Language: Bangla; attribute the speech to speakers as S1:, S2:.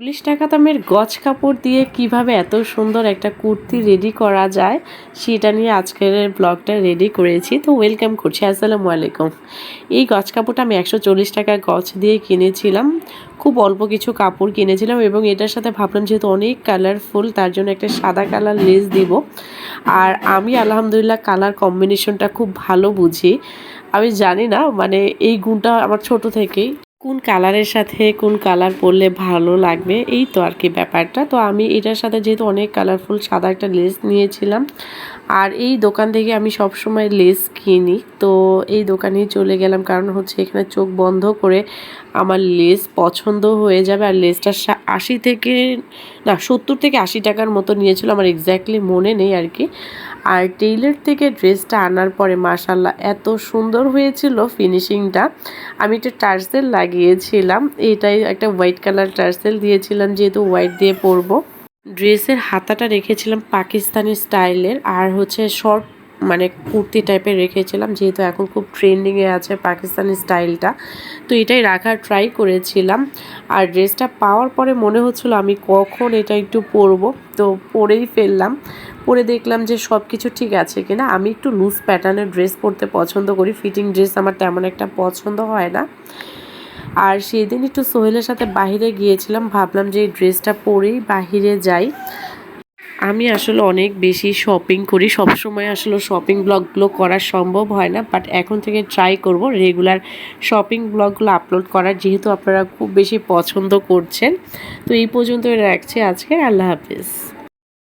S1: চল্লিশ টাকা দামের গজ কাপড় দিয়ে কীভাবে এত সুন্দর একটা কুর্তি রেডি করা যায়, সেটা নিয়ে আজকের ব্লগটা রেডি করেছি। তো ওয়েলকাম করছি, আসসালামু আলাইকুম। এই গজ কাপড়টা আমি একশো চল্লিশ টাকার গজ দিয়ে কিনেছিলাম। খুব অল্প কিছু কাপড় কিনেছিলাম এবং এটার সাথে ভাবলাম যেহেতু অনেক কালারফুল তার জন্য একটা সাদা কালার লেস দিব। আর আমি আলহামদুলিল্লাহ কালার কম্বিনেশনটা খুব ভালো বুঝি। আমি জানি না মানে এই গুণটা আমার ছোট থেকেই। কোন কালারের সাথে, কোন কালার পরলে ভালো লাগবে? এই তো আর কি ব্যাপারটা। তো আমি এটার সাথে যেহেতু অনেক কালারফুল সাদা একটা লেস নিয়েছিলাম। আর এই দোকান থেকে আমি সব সময় লেস কিনি। তো এই দোকানেই চলে গেলাম কারণ হচ্ছে এখানে চোখ বন্ধ করে আমার লেস পছন্দ হয়ে যাবে। আর লেসটা আশি থেকে, না, সত্তর থেকে আশি টাকার মতো নিয়েছিল, আমার এক্স্যাক্টলি মনে নেই আর কি। আর টেইলার থেকে ড্রেসটা আনার পরে মাসাল্লাহ এত সুন্দর হয়েছিল ফিনিশিংটা আমি একটা টার্সেল লাগিয়েছিলাম, এটাই একটা হোয়াইট কালার টার্সেল দিয়েছিলাম, যেহেতু হোয়াইট দিয়ে পরবো। ড্রেসের হাতাটা রেখেছিলাম পাকিস্তানি স্টাইলের আর হচ্ছে শর্ট মানে কুর্তি টাইপের রেখেছিলাম, যেহেতু এখন খুব ট্রেন্ডিংয়ে আছে পাকিস্তানি স্টাইলটা। তো এটাই রাখার ট্রাই করেছিলাম। আর ড্রেসটা পাওয়ার পরে মনে হচ্ছিল আমি কখন এটা একটু পরবো। তো পরেই ফেললাম। পরে দেখলাম যে সব কিছু ঠিক আছে কিনা। আমি একটু লুজ প্যাটার্নের ড্রেস পরতে পছন্দ করি। ফিটিং ড্রেস আমার তেমন একটা পছন্দ হয় না। আর সেদিন একটু সোহেলের সাথে বাহিরে গিয়েছিলাম। ভাবলাম যে এই ড্রেসটা পরেই বাহিরে যাই। আমি আসলে অনেক বেশি শপিং করি। সবসময় আসলে শপিং ব্লগগুলো করা সম্ভব হয় না বাট এখন থেকে ট্রাই করব রেগুলার শপিং ব্লগগুলো আপলোড করার, যেহেতু আপনারা খুব বেশি পছন্দ করছেন। তো এই পর্যন্তই রাখছি আজকে, আল্লাহ হাফিজ।